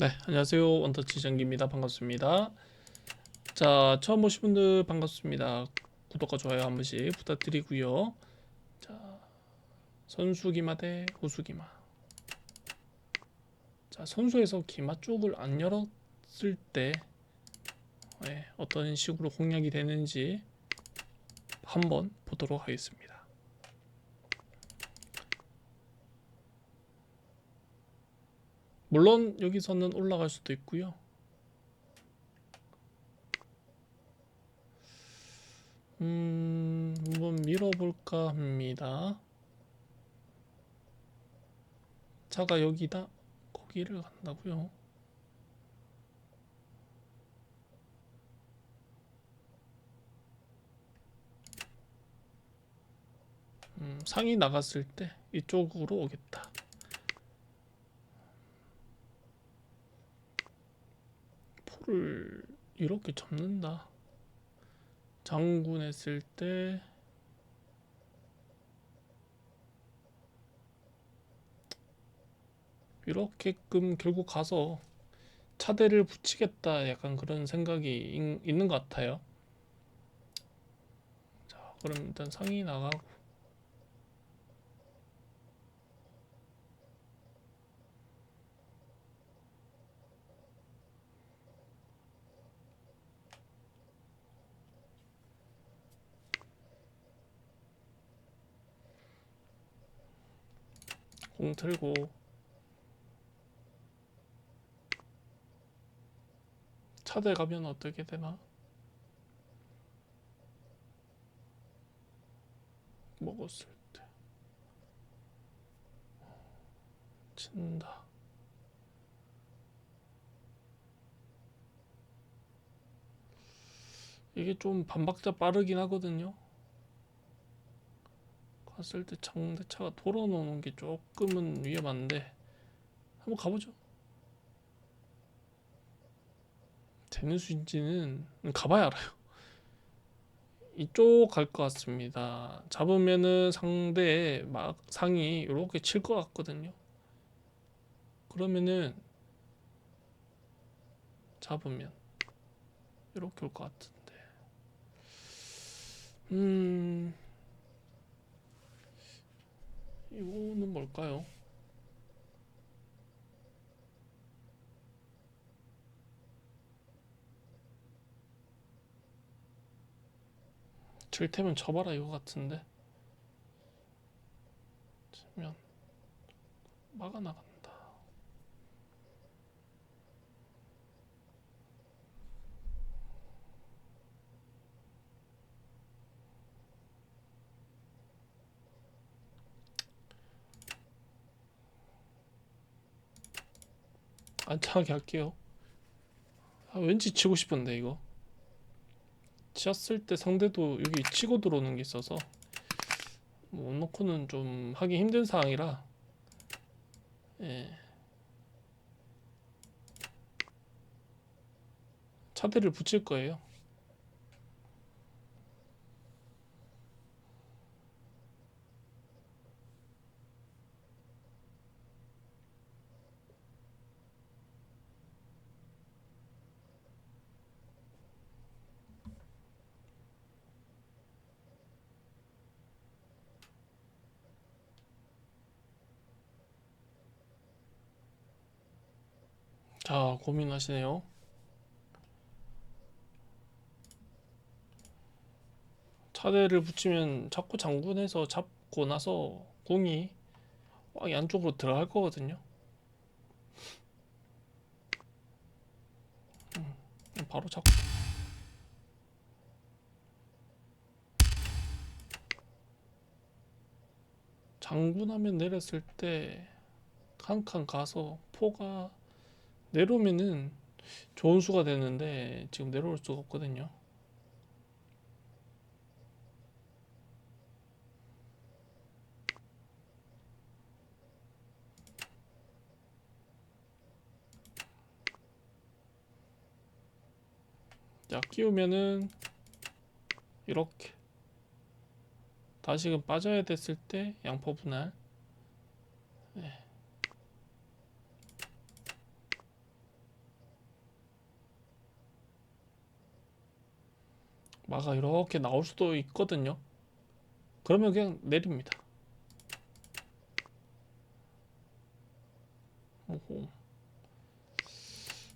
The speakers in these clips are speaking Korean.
네, 안녕하세요. 원터치 장기입니다. 반갑습니다. 자, 처음 오신 분들 반갑습니다. 구독과 좋아요 한 번씩 부탁드리고요. 자, 선수 기마 대 호수기마. 자, 선수에서 기마 쪽을 안 열었을 때 네, 어떤 식으로 공략이 되는지 한번 보도록 하겠습니다. 물론 여기서는 올라갈 수도 있고요. 음, 한번 밀어볼까 합니다. 차가 여기다 거기를 간다고요. 음, 상이 나갔을 때 이쪽으로 오겠다. 포를 이렇게 접는다. 장군 했을 때 이렇게끔 결국 가서 차대를 붙이겠다 약간 그런 생각이 있- 있는 것 같아요. 자, 그럼 일단 상이 나가고 공 틀고 차대 가면 어떻게 되나? 먹었을 때 친다. 이게 좀 반박자 빠르긴 하거든요. 갔을 때 상대차가 돌아놓는 게 조금은 위험한데 한번 가보죠. 되는 수인지는 가봐야 알아요. 이쪽 갈 것 같습니다. 잡으면은 상대 막 상이 이렇게 칠 것 같거든요. 그러면은 잡으면 이렇게 올 것 같은데. 음. 이거는 뭘까요? 칠 테면 쳐봐라 이거 같은데 치면 막아 나간 안차하게 할게요 아, 왠지 치고 싶은데 이거 치었을 때 상대도 여기 치고 들어오는 게 있어서 뭐 놓고는 좀 하기 힘든 상황이라 예. 차대를 붙일 거예요. 자, 고민하시네요. 차대를 붙이면 자꾸 장군해서 잡고 나서 궁이 왕이 안쪽으로 들어갈 거거든요. 음, 바로 잡고. 장군하면 내렸을 때 칸칸 가서 포가 내려오면은 좋은 수가 되는데 지금 내려올 수가 없거든요. 자, 끼우면은 이렇게 다시금 빠져야 됐을 때 양포 분할 네. 마가 이렇게 나올 수도 있거든요. 그러면 그냥 내립니다. 오호.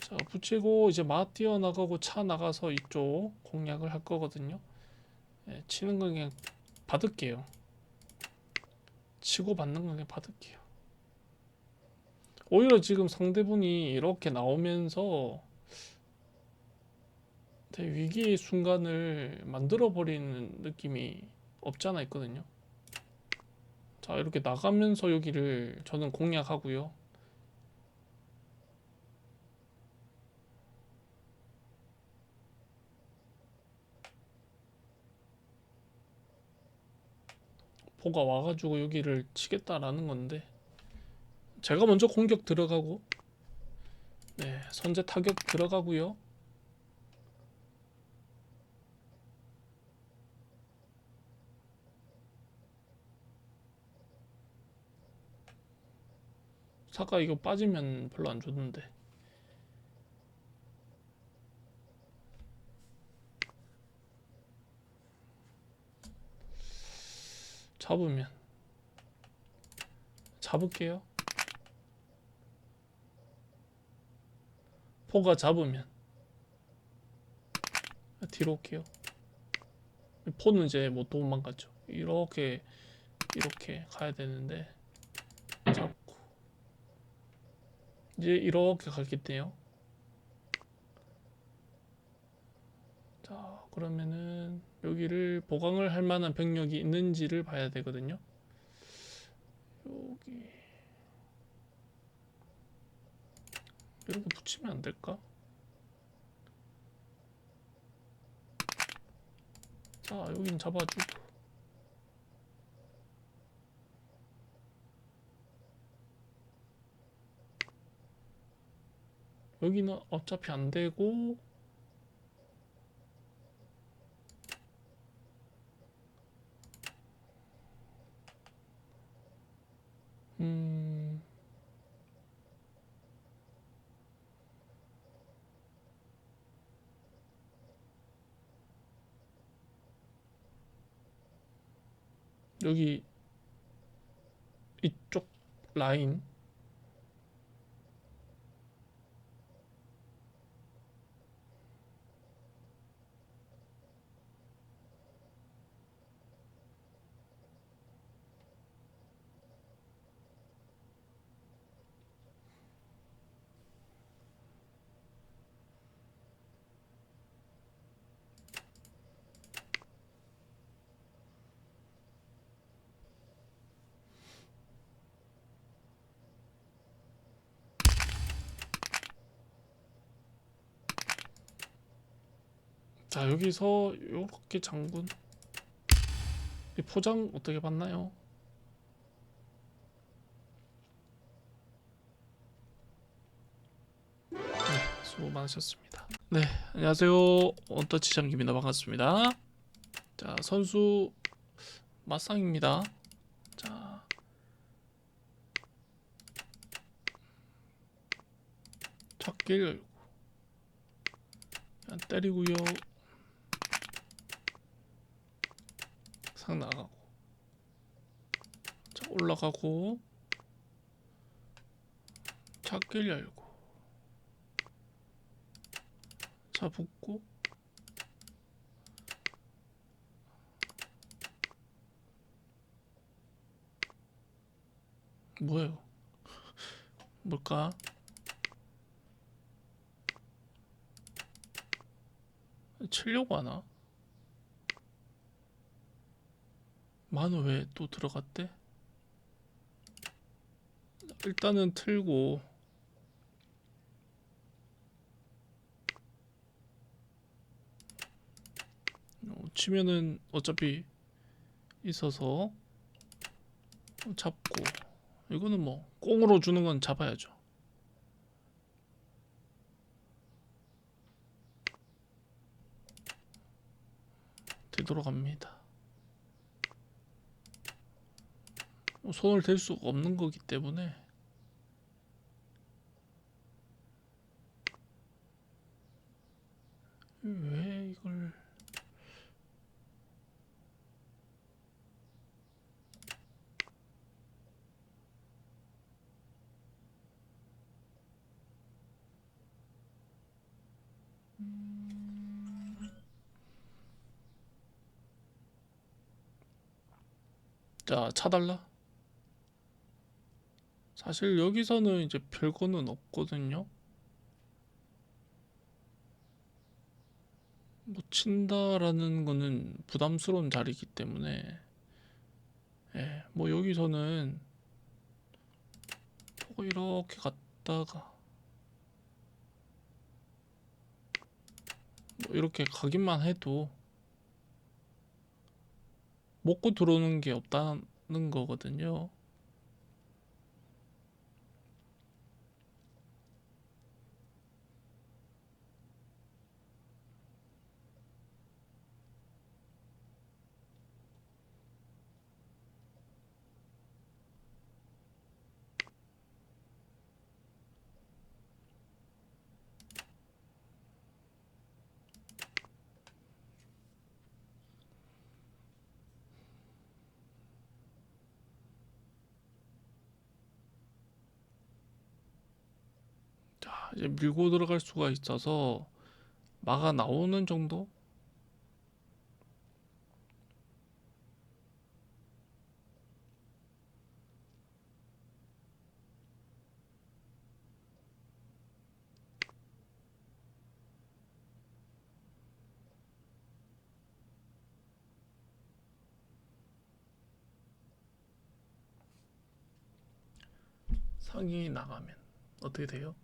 자, 붙이고 이제 마 뛰어 나가고 차 나가서 이쪽 공략을 할 거거든요. 예, 치는 건 그냥 받을게요. 치고 받는 건 그냥 받을게요. 오히려 지금 상대분이 이렇게 나오면서 되게 위기의 순간을 만들어 버리는 느낌이 없잖아 있거든요. 자, 이렇게 나가면서 여기를 저는 공략하고요. 포가 와가지고 여기를 치겠다라는 건데 제가 먼저 공격 들어가고 네 선제 타격 들어가고요 사과 이거 빠지면 별로 안 좋는데 잡으면 잡을게요. 포가 잡으면 뒤로 올게요. 포는 이제 못 도망갔죠. 이렇게 이렇게 가야 되는데 잡고 이제 이렇게 가겠네요. 자 그러면은 여기를 보강을 할 만한 병력이 있는지를 봐야 되거든요. 여기 이렇게 붙이면 안 될까? 자 여긴 잡아주고 여기는 어차피 안 되고 음. 여기 이쪽 라인 자 여기서 요렇게 장군. 이 포장 어떻게 봤나요? 네 수고 많으셨습니다. 네 안녕하세요. 원터치 장기입니다. 반갑습니다. 자 선수 맞상입니다. 자. 찾길 때리고요 상 나가고 자 올라가고 찾길 열고 자 붙고 뭐예요? 뭘까? 치려고 하나? 만우 왜또 들어갔대? 일단은 틀고 어, 치면은 어차피 있어서 잡고 이거는 뭐 꽁으로 주는 건 잡아야죠. 되돌아갑니다. 뭐 손을 댈 수가 없는 거기 때문에. 왜 이걸 자 차달라? 사실 여기서는 이제 별거는 없거든요. 뭐 친다라는 거는 부담스러운 자리이기 때문에 예, 뭐 여기서는 뭐 이렇게 갔다가 뭐 이렇게 가기만 해도 먹고 들어오는 게 없다는 거거든요. 자, 이제 밀고 들어갈 수가 있어서 막아 나오는 정도? 상이 나가면 어떻게 돼요?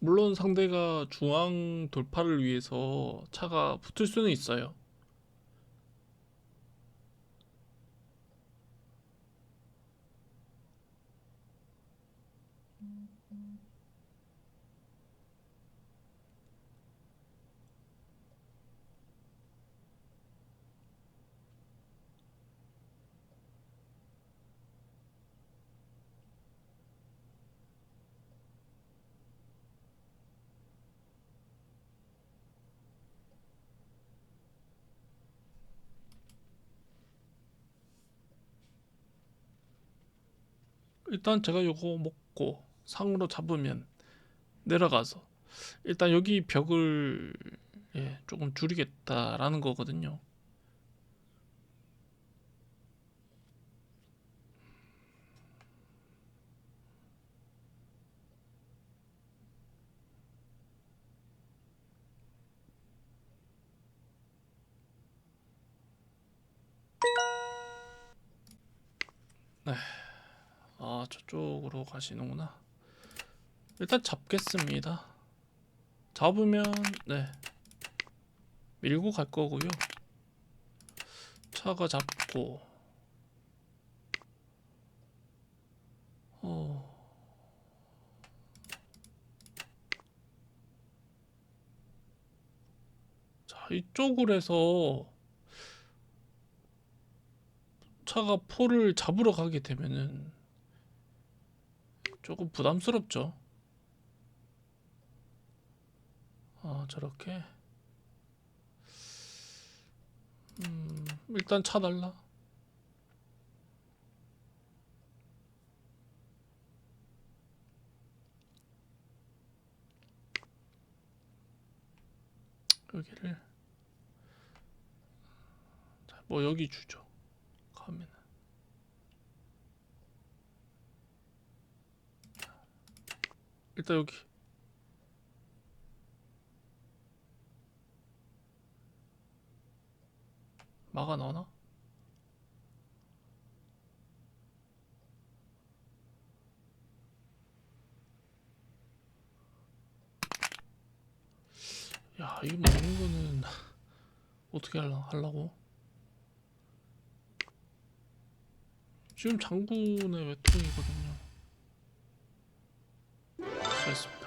물론 상대가 중앙 돌파를 위해서 차가 붙을 수는 있어요. 일단 제가 요거 먹고 상으로 잡으면 내려가서 일단 여기 벽을 예, 조금 줄이겠다라는 거거든요. 아, 저쪽으로 가시는구나. 일단 잡겠습니다. 잡으면 네. 밀고 갈 거고요. 차가 잡고 어. 자, 이쪽으로 해서 차가 포를 잡으러 가게 되면은 조금 부담스럽죠. 아, 저렇게. 음, 일단 차 달라. 여기를 자, 뭐 여기 주죠. 가면은 일단 여기 막아 나오나? 야, 이거 먹는 거는 어떻게 할라, 하려고? 지금 장군의 외통이거든요. precious